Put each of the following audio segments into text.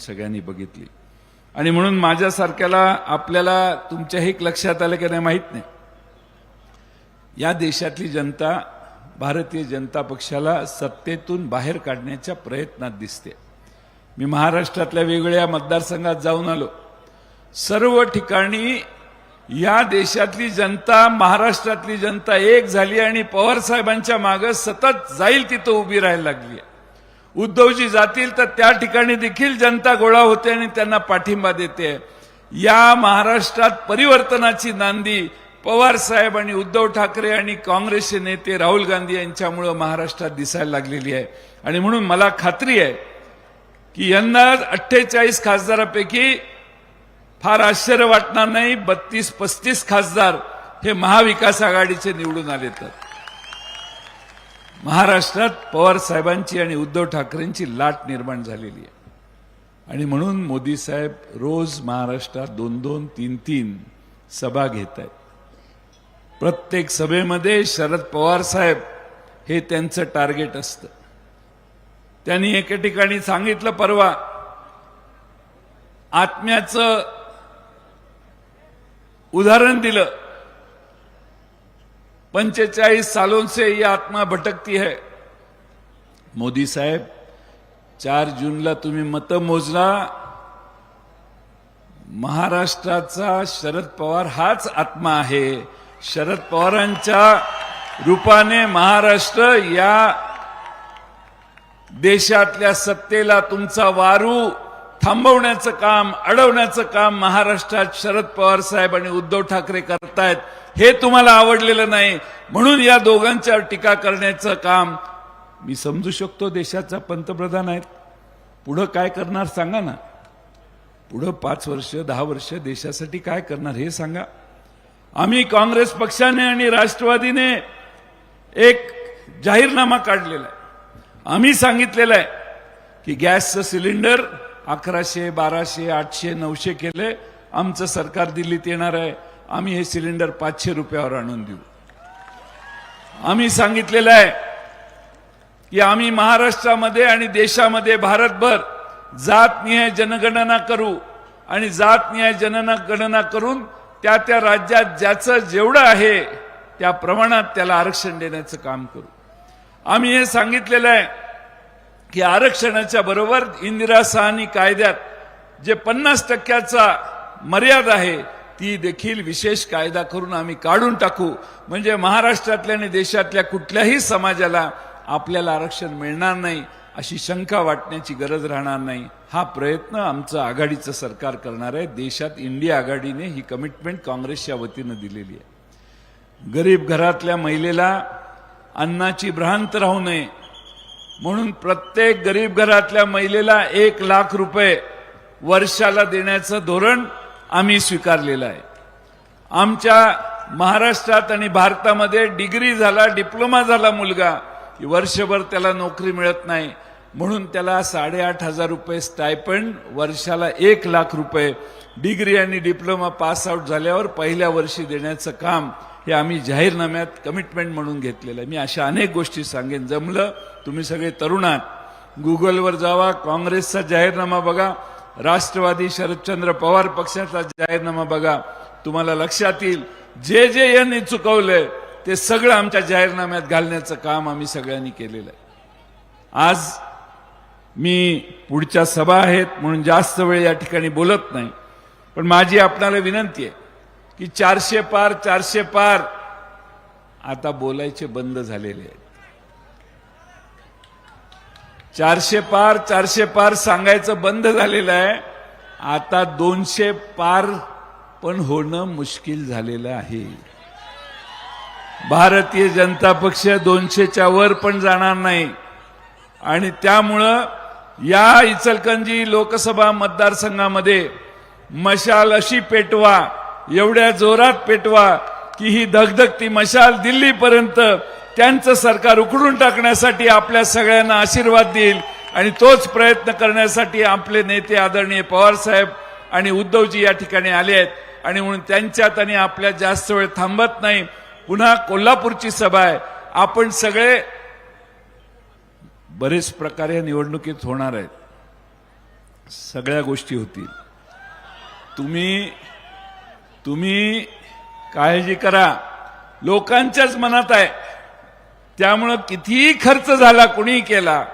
सगळ्यांनी बघितली. आणि म्हणून माझ्यासारख्याला आपल्याला तुमच्या एक लक्षात आलं की नाही माहीत नाही. या देशातली जनता भारतीय जनता पक्षाला सत्तेतून बाहेर काढण्याच्या प्रयत्नात दिसते. मी महाराष्ट्रातल्या वेगवेगळ्या मतदारसंघात जाऊन आलो. सर्व ठिकाणी या देशातली जनता महाराष्ट्रातली जनता एक झाली आणि पवार साहेबांच्या मागे सतत जाईल तिथं उभी राहायला लागली आहे. उद्धवजी जातील तर त्या ठिकाणी देखील जनता गोळा होते आणि त्यांना पाठिंबा देते. या महाराष्ट्रात परिवर्तनाची नांदी पवार साहेब आणि उद्धव ठाकरे आणि काँग्रेसचे नेते राहुल गांधी यांच्यामुळं महाराष्ट्रात दिसायला लागलेली आहे. आणि म्हणून मला खात्री आहे की यंदा अठ्ठेचाळीस खासदारापैकी फार आश्चर्य वाटणार नाही. बत्तीस पस्तीस खासदार हे महाविकास आघाडीचे निवडून आले तर महाराष्ट्रात पवार साहेबांची आणि उद्धव ठाकरेंची लाट निर्माण झालेली आहे. आणि म्हणून मोदी साहेब रोज महाराष्ट्रात दोन दोन तीन तीन सभा घेत आहेत. प्रत्येक सभेमध्ये शरद पवार साहेब हे त्यांचं टार्गेट असतं. त्यांनी एके ठिकाणी सांगितलं परवा आत्म्याचं उदाहरण दिलं पंचेचाळीस सालों से ये आत्मा भटकती है। मोदी साहेब चार जूनला तुम्ही मतं मोजला महाराष्ट्राचा शरद पवार हाच आत्मा आहे. शरद पवारांच्या रूपाने महाराष्ट्र या देशातल्या सत्तेला तुमचा वारू थांबवण्याचं काम अडवण्याचं काम महाराष्ट्रात शरद पवार साहेब आणि उद्धव ठाकरे करतायत हे तुम्हाला आवडलेलं नाही. म्हणून या दोघांच्यावर टीका करण्याचं काम मी समजू शकतो देशाचा पंतप्रधान आहेत. पुढं काय करणार सांगा ना. पुढं पाच वर्ष दहा वर्ष देशासाठी काय करणार हे सांगा. आम्ही काँग्रेस पक्षाने आणि राष्ट्रवादीने एक जाहीरनामा काढलेला आहे. आम्ही सांगितलेलं आहे की गॅसचं सिलेंडर अकराशे बाराशे आठशे नऊशे केले. आमचं सरकार दिल्लीत येणार आहे. आम्ही हे सिलेंडर पाचशे रुपयावर आणून देऊ. आम्ही सांगितलेलं आहे की आम्ही महाराष्ट्रामध्ये आणि देशामध्ये भारतभर जातनिहाय जनगणना करू आणि जातनिहाय जनगणना करून त्या त्या राज्यात ज्याचं जेवढं आहे त्या प्रमाणात त्याला आरक्षण देण्याचं काम करू. आम्ही हे सांगितलेलं आहे की आरक्षणाच्या बरोबर इंदिरा सहानी कायद्यात जे पन्नास टक्क्याचा मर्यादा आहे ती देखील विशेष कायदा करून आम्ही काढून टाकू. म्हणजे महाराष्ट्रातल्या आणि देशातल्या कुठल्याही समाजाला आपल्याला आरक्षण मिळणार नाही अशी शंका वाटण्याची गरज राहणार नाही. हा प्रयत्न आमचं आघाडीचं सरकार करणार आहे. देशात इंडिया आघाडीने ही कमिटमेंट काँग्रेसच्या वतीनं दिलेली आहे. गरीब घरातल्या महिलेला अन्नाची भ्रांत राहू नये म्हणून प्रत्येक गरीब घरातल्या महिलेला एक लाख रुपये वर्षाला देण्याचं धोरण आम्ही स्वीकारलेलं आहे. आमच्या महाराष्ट्रात आणि भारतामध्ये डिग्री झाला डिप्लोमा झाला मुलगा की वर्षभर त्याला नोकरी मिळत नाही. म्हणून त्याला साडेआठ हजार रुपये स्टायपंड वर्षाला एक लाख रुपये. डिग्री आणि डिप्लोमा पास आउट झाल्यावर पहिल्या वर्षी देण्याचं काम हे आम्ही जाहीरनाम्यात कमिटमेंट म्हणून घेतलेलं आहे. मी अशा अनेक गोष्टी सांगेन. जमलं तुम्ही सगळे तरुणात गुगलवर जावा काँग्रेसचा जाहीरनामा बघा राष्ट्रवादी शरदचंद्र पवार पक्षाचा जाहीरनामा बघा. तुम्हाला लक्षात येईल जे जे यांनी चुकवलंय ते सगळं आमच्या जाहीरनाम्यात घालण्याचं काम आम्ही सगळ्यांनी केलेलं आहे. आज मी पुढच्या सभा आहेत म्हणून जास्त वेळ या ठिकाणी बोलत नाही. पण माझी आपणाला विनंती आहे की चारशे पार चारशे पार. आता बोलायचे बंद झालेले आहेत. चारशे पार चारशे पार सांगायचं बंद झालेलं आहे. आता दोनशे पार पण होणं मुश्किल झालेलं आहे. भारतीय जनता पक्ष दोनशेच्या वर पण जाणार नाही. आणि त्यामुळं या इचलकंजी लोकसभा मतदारसंघामध्ये मशाल अशी पेटवा. एवढ्या जोरात पेटवा की ही धगधगती मशाल दिल्लीपर्यंत त्यांचं सरकार उकडून टाकण्यासाठी आपल्या सगळ्यांना आशीर्वाद देईल. आणि तोच प्रयत्न करण्यासाठी आपले नेते आदरणीय पवार साहेब आणि उद्धवजी या ठिकाणी आले आहेत. आणि म्हणून त्यांच्यात आणि आपल्या जास्त वेळ थांबत नाही. पुन्हा कोल्हापूरची सभा आहे. आपण सगळे बरेच प्रकारे या निवडणुकीत होणार आहेत. सगळ्या गोष्टी होतील. तुम्ही तुम्ही काळजी करा. लोकांच्याच मनात आहे. त्यामुळं कितीही खर्च झाला कुणीही केला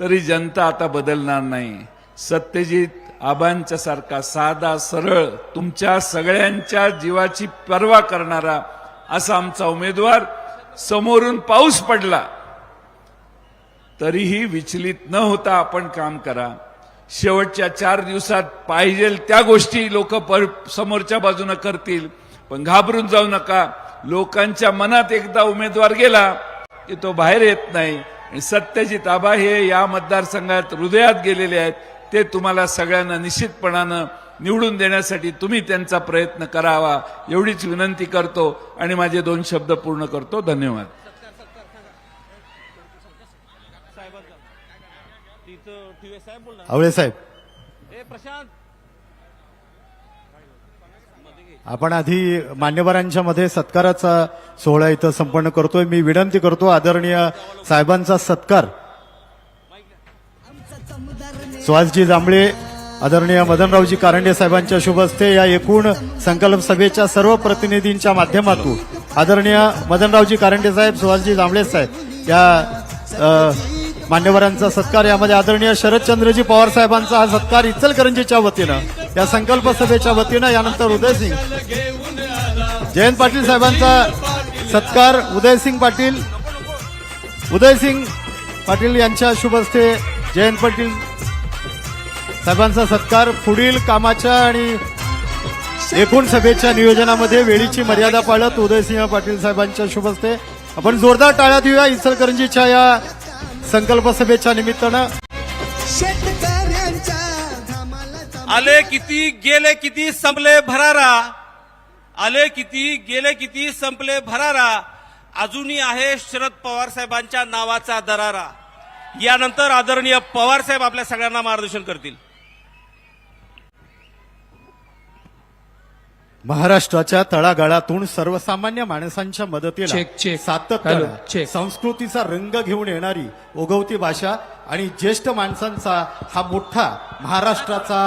तरी जनता आता बदलणार नाही. सत्यजित आबांच्या सारखा साधा सरळ तुमच्या सगळ्यांच्या जीवाची पर्वा करणारा असा आमचा उमेदवार समोरून पाऊस पडला. तरीही विचलित न होता आपण काम करा. शेवटच्या चार दिवसात पाहिजे त्या गोष्टी लोक समोरच्या बाजूने करतील. पण घाबरून जाऊ नका. लोकांच्या मनात एकदा उमेदवार गेला की तो बाहेर येत नाही. आणि सत्यजित आबा हे या मतदारसंघात हृदयात गेलेले आहेत. ते तुम्हाला सगळ्यांना निश्चितपणानं निवडून देण्यासाठी तुम्ही त्यांचा प्रयत्न करावा. एवढीच विनंती करतो आणि माझे दोन शब्द पूर्ण करतो. धन्यवाद तिथं टीव्ही साहेब बोलणार आवळे साहेब. आपण आधी मान्यवरांच्या मध्ये सत्काराचा सोहळा इथं संपन्न करतोय. मी विनंती करतो आदरणीय साहेबांचा सत्कार. सुहासजी जांभळे आदरणीय मदनरावजी कारंडे साहेबांच्या शुभ हस्ते या एकूण संकल्प सभेच्या सर्व प्रतिनिधींच्या माध्यमातून आदरणीय मदनरावजी कारंडे साहेब सुहासजी जांभळे साहेब या मान्यवरांचा सत्कार यामध्ये आदरणीय शरदचंद्रजी पवार साहेबांचा हा सत्कार इचलकरंजीच्या वतीनं या संकल्प सभेच्या वतीनं यानंतर उदयसिंग जयंत पाटील साहेबांचा सत्कार उदयसिंग पाटील. उदयसिंग पाटील यांच्या शुभ हस्ते जयंत पाटील साहेबांचा सत्कार पुढील कामाच्या आणि एकूण सभेच्या नियोजनामध्ये वेळीची मर्यादा पाळत उदयसिंह पाटील साहेबांच्या शुभ हस्ते आपण जोरदार टाळ्या देऊया. इचलकरंजीच्या या संकल्प सभेच्या निमित्तानं आले किती गेले किती संपले भरारा. आले किती गेले किती संपले भरारा. अजूनही आहे शरद पवार साहेबांच्या नावाचा दरारा. यानंतर आदरणीय पवार साहेब आपल्या सगळ्यांना मार्गदर्शन करतील. महाराष्ट्राच्या तळागाळातून सर्वसामान्य माणसांच्या मदतीला सातत्यानं चेक. संस्कृतीचा रंग घेऊन येणारी ओगवती भाषा आणि ज्येष्ठ माणसांचा हा मोठा महाराष्ट्राचा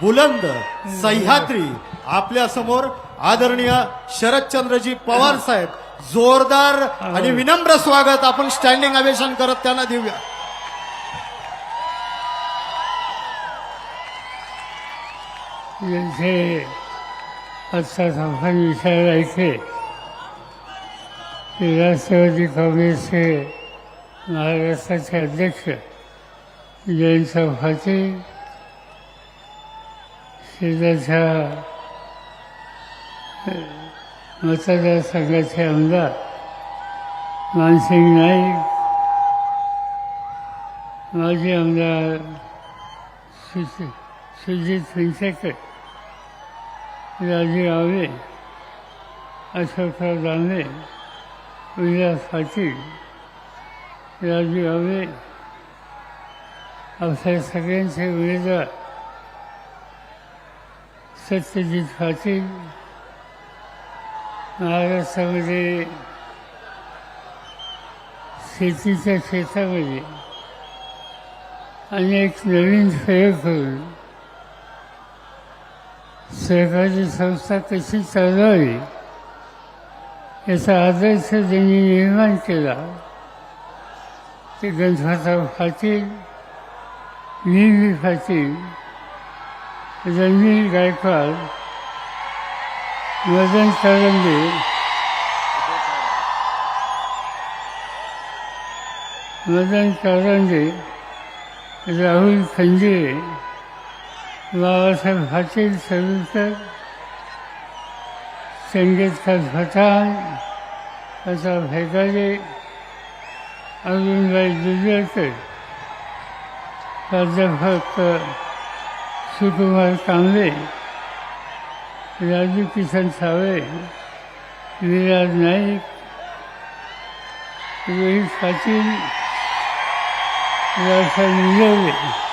बुलंद सह्याद्री आपल्यासमोर आदरणीय शरदचंद्रजी पवार साहेब. जोरदार आणि विनम्र स्वागत. आपण स्टँडिंग अवेशन करत त्यांना देऊया. यांचे आजचा संघान विचारायचे की राष्ट्रवादी काँग्रेसचे महाराष्ट्राचे अध्यक्ष जयंत चौहाचे शेजारच्या मतदारसंघाचे आमदार मानसिंग नाईक माजी आमदार सुजि सुजित फुंसेकर राजे आवे अशोकराव दानवे विलास पाटील राजू आवे अशा सगळ्यांचे उमेदवार सत्यजित पाटील महाराष्ट्रामध्ये शेतीच्या क्षेत्रामध्ये अनेक नवीन प्रयोग करून सहकारी संस्था कशी चालवावी? याचा आदर्श ज्यांनी निर्माण केला ते गणपतराव पाटील व्ही व्ही पाटील रणवीर गायकवाड मदन तरंगे मदन तरंगे राहुल खंजिरे बाबासाहेब पाटील सविकर संगीतकार पठाण असा भेगारे अजूनबाई दुर्गेकर प्राध्यापक सुकुमार कांबळे राजू किशन सावळे विराज नाईक रोहित पाटील रावसाहेब निलवले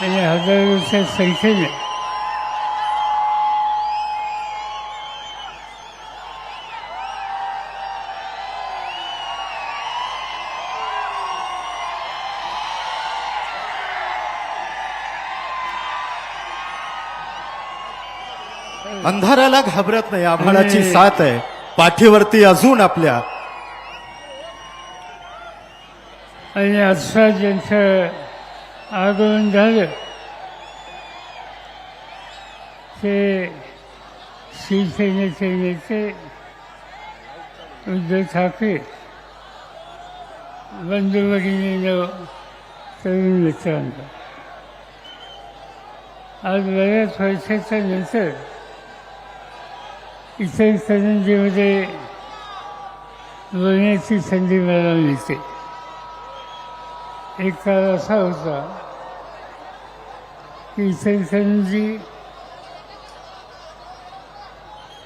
आणि हजारोच्या संख्येने अंधाराला घाबरत नाही आम्हालाची साथ आहे. पाठीवरती अजून आपल्या. आणि आजचा ज्यांचं आगमन झालं. ते शिवसेनेचे नेते उद्धव ठाकरे बंधू तरुण मित्रांना. आज बऱ्याच वर्षाच्या नंतर इतर करंजीमध्ये बोलण्याची संधी मला मिळते. एक काळ असा होता की इचलकरंजी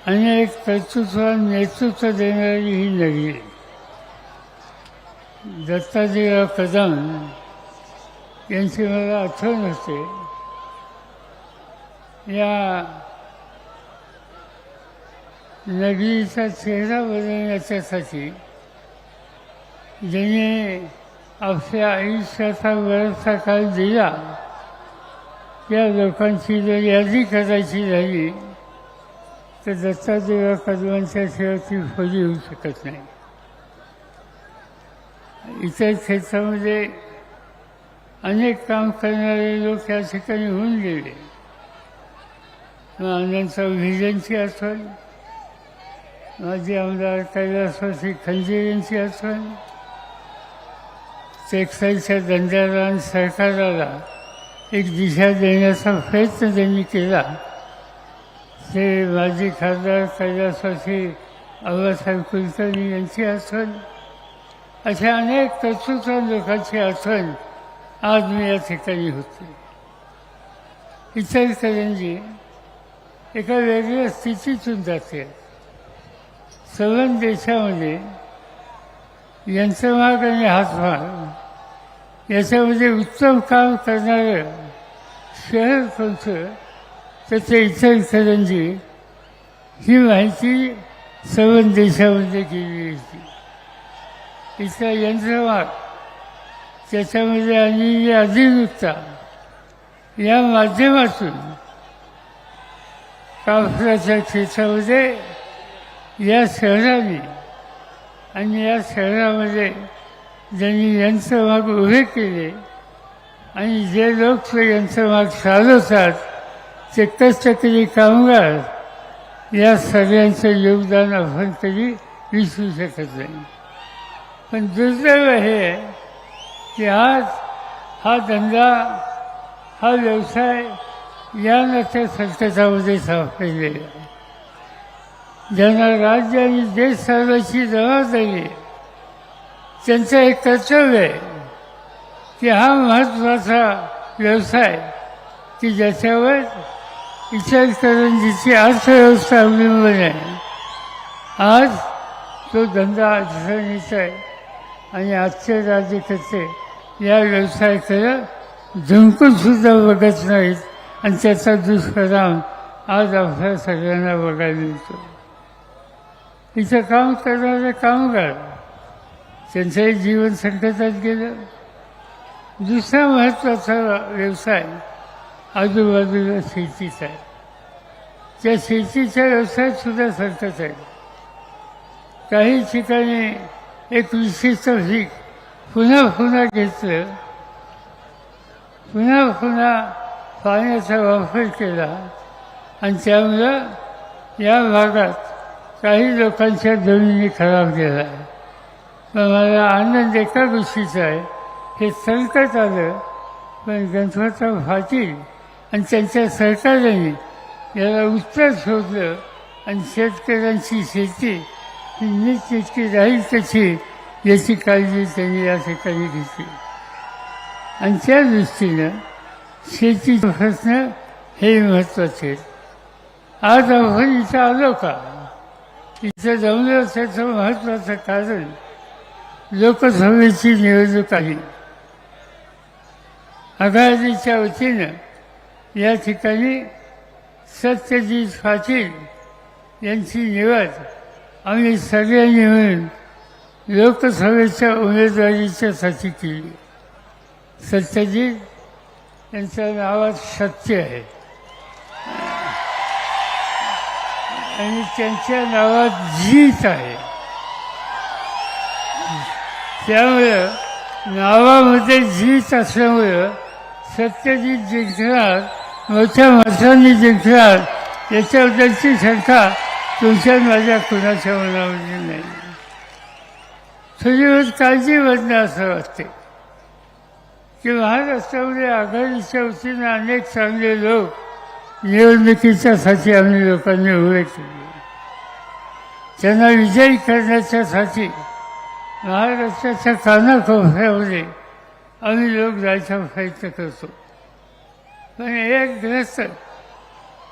अनेक कर्तृत्वान नेतृत्व देणारी ही नदी आहे. दत्ताजीराव कदम यांची मला आठवण होते या नदीचा चेहरा बदलण्याच्यासाठी ज्यांनी आपल्या आयुष्याचा बराचसा काळ दिला. या लोकांची जर यादी करायची झाली तर दत्तादेवा कदमांच्या शिवाय ती खोली होऊ शकत नाही. इतर क्षेत्रामध्ये अनेक काम करणारे लोक या ठिकाणी होऊन गेले. मग आनंद आठवण माझी आमदार कैलासवासी खंजीरांची आठवण टेक्सटाईलच्या धंद्याला आणि सरकाराला एक दिशा देण्याचा प्रयत्न त्यांनी केला. ते माजी खासदार कैलासवासी अव्वासाहेब कुलकर्णी यांची आठवण. अशा अनेक कर्तृत्व लोकांची आठवण आज मी या ठिकाणी होते. इतर एका वेगळ्या स्थितीतून जाते. सवन देशामध्ये यंत्रमाग आणि हातमाग याच्यामध्ये उत्तम काम करणारं शहर कोणतं? तर इतर करंजी ही माहिती सर्व देशामध्ये केली होती. इथला यंत्रमाग त्याच्यामध्ये आणि अधिकृतता या माध्यमातून कापसाच्या क्षेत्रामध्ये या शहराने आणि या शहरामध्ये ज्यांनी यंत्रमाग उभे केले. आणि जे लोक ते यंत्रमाग चालवतात ते कष्टकरी कामगार या सगळ्यांचं योगदान आपण कधी विसरू शकत नाही. पण दुर्दैव हे आहे की आज हा धंदा हा व्यवसाय या नसत्या संकटामध्ये सापडलेला आहे. ज्यांना राज्य आणि देश चालवायची जबाबदारी आहे त्यांचं एक कर्तव्य आहे की हा महत्त्वाचा व्यवसाय की ज्याच्यावर इचलकरंजीची अर्थव्यवस्था अवलंबून आहे. आज तो धंदा अडचणीचा आहे आणि आजचे राज्यकर्ते या व्यवसायाकडे झुंकून सुद्धा बघत नाहीत आणि त्याचा दुष्परिणाम आज आपल्या सगळ्यांना बघायला मिळतो. इथं काम करणारे कामगार त्यांचंही जीवन संकटात गेलं. दुसरा महत्त्वाचा व्यवसाय आजूबाजूला शेतीचा आहे. त्या शेतीच्या व्यवसायात सुद्धा संकट आहे. काही ठिकाणी एक विशिष्ट पीक पुन्हा पुन्हा घेतलं. पुन्हा पुन्हा पाण्याचा वापर केला. आणि त्यामुळं या भागात काही लोकांच्या जमिनी खराब गेल्या. पण मला आनंद एका गोष्टीचा आहे. हे संकट आलं पण गणपतराव पाटील आणि त्यांच्या सरकारने याला उत्तर शोधलं आणि शेतकऱ्यांची शेती ही नीट तितकी राहील तशी याची काळजी त्यांनी या ठिकाणी घेतली. आणि त्या दृष्टीनं शेतीचा प्रश्न हे महत्त्वाचे आज आपण इथं आलो का? इथं जाऊन त्याचं महत्त्वाचं कारण. लोकसभेची निवडणूक आहे आघाडीच्या वतीनं या ठिकाणी सत्यजित पाटील यांची निवड आम्ही सगळ्यांनी मिळून लोकसभेच्या उमेदवारीच्यासाठी केली. सत्यजित यांच्या नावात सत्य आहे. आणि त्यांच्या नावात जीत आहे. त्यामुळं नावामध्ये जीत असल्यामुळं सत्यजित जिंकणार मोठ्या माणसांनी जिंकणार याच्याबद्दलची शंका तुमच्या माझ्या कुणाच्या मनामध्ये नाही. थोडी काळजी वाटणं असं वाटते. की महाराष्ट्रामध्ये आघाडीच्या वतीनं अनेक चांगले लोक निवडणुकीच्यासाठी आम्ही लोकांनी उभे केले. त्यांना विजयी करण्याच्यासाठी महाराष्ट्राच्या कानाकोपऱ्यामध्ये आम्ही लोक जायचा प्रयत्न करतो. पण एक ग्रस्त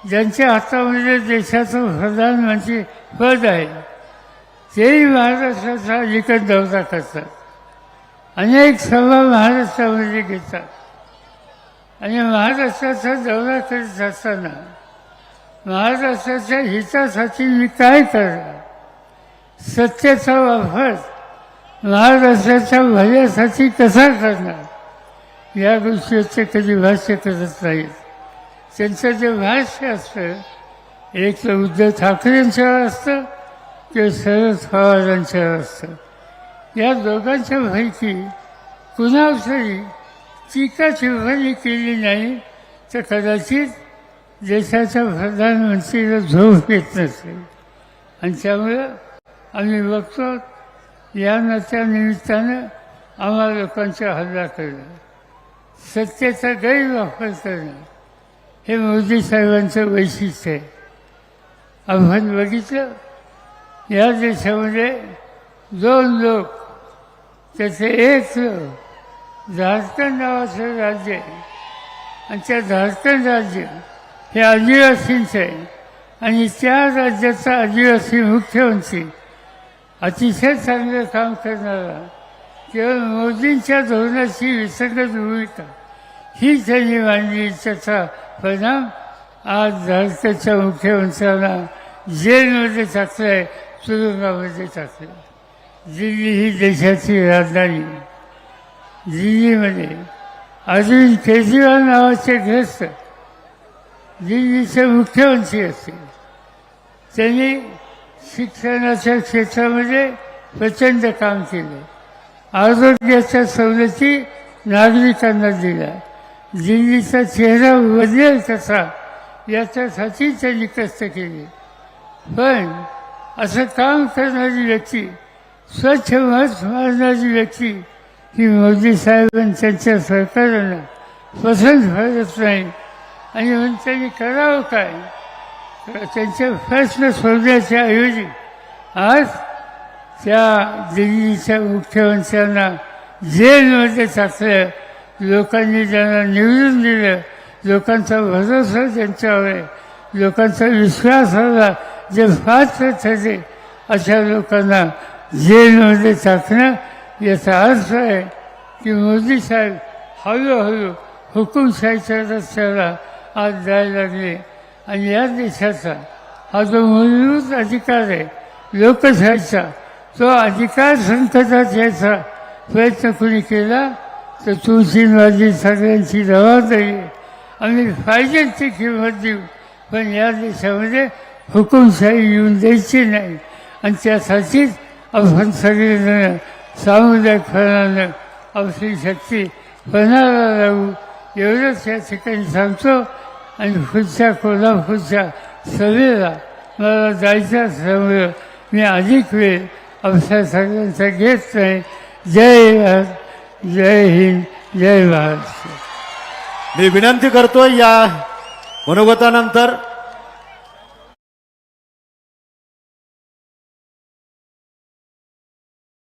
ज्यांच्या हातामध्ये देशाचं प्रधानमंत्री पद आहे तेही महाराष्ट्राचा विकत दौरा करतात. अनेक सभा महाराष्ट्रामध्ये घेतात. आणि महाराष्ट्राचा दौरा करीत असताना महाराष्ट्राच्या हितासाठी मी काय करणार सत्तेचा वापर महाराष्ट्राच्या भल्यासाठी कसा करणार? या गोष्टीचे कधी भाष्य करत नाहीत त्यांचं जे भाष्य असतं एक तर उद्धव ठाकरेंच्यावर असतं ते शरद पवारांच्यावर असतं. या दोघांच्या माहिती कुणावर तरी टीका टिप्पणी केली नाही तर कदाचित देशाच्या प्रधानमंत्रीला झोप येत नसेल. आणि त्यामुळं आम्ही बघतो या नात्या निमित्तानं आम्हा लोकांचा हल्ला करणं. सत्तेचा गैरवापर करणं हे मोदी साहेबांचं वैशिष्ट्य आहे. आपण बघितलं या देशामध्ये दोन लोक त्याचे एक लोक झारखंड नावाचं राज्य आहे. आणि त्या झारखंड राज्य हे आदिवासींचं आहे. आणि त्या राज्याचा आदिवासी मुख्यमंत्री अतिशय चांगलं काम करणारा केवळ मोदींच्या धोरणाची विसंगत भूमिका ही त्यांनी मांडली त्याचा परिणाम आज झारखंडच्या मुख्यमंत्र्यांना जेलमध्ये टाकलं आहे तुरुंगामध्ये टाकलं दिल्ली ही देशाची राजधानी दिल्लीमध्ये अरविंद केजरीवाल नावाचे ग्रस्त दिल्लीचे मुख्यमंत्री असतील. त्यांनी शिक्षणाच्या क्षेत्रामध्ये प्रचंड काम केलं. आरोग्याच्या सवलती नागरिकांना दिल्या. दिल्लीचा चेहरा बदलेल कसा याच्यासाठी त्यांनी कष्ट केले. पण असं काम करणारी व्यक्ती स्वच्छ मत मारणारी व्यक्ती की मोदी साहेबांनी त्यांच्या सरकारनं पसंत करत नाही. आणि म्हणून त्यांनी करावं काय? त्यांच्या त्यांचे प्रश्न सोडण्याच्या ऐवजी आज त्या दिल्लीच्या मुख्यमंत्र्यांना जेलमध्ये टाकलं. लोकांनी त्यांना निवडून दिलं. लोकांचा भरोसा त्यांच्यावर आहे. लोकांचा विश्वास आला. जे फार ठरले अशा लोकांना जेलमध्ये टाकणं याचा अर्थ आहे की मोदी साहेब हळूहळू हुकुमशाहीच्या रस्त्याला आज जायला लागले आणि या देशाचा हा जो मूलभूत अधिकार आहे लोकशाहीचा तो अधिकार संकटात यायचा प्रयत्न कोणी केला तर तुमची माझी सगळ्यांची जबाबदारी आहे आम्ही पाहिजे ती किंमत देऊ पण या देशामध्ये हुकुमशाही येऊन द्यायची नाही। आणि त्यासाठीच आपण सगळेजण सामुदायिकपणानं आपली शक्ती फळणारा राहू एवढंच या ठिकाणी सांगतो आणि पुढच्या कोल्हापूरच्या सभेला मला जायचं असल्यामुळं मी अधिक वेळ आपल्या सगळ्यांचा घेत नाही. जय भारत जय हिंद जय महाराष्ट्र. मी विनंती करतोय या मनोगतानंतर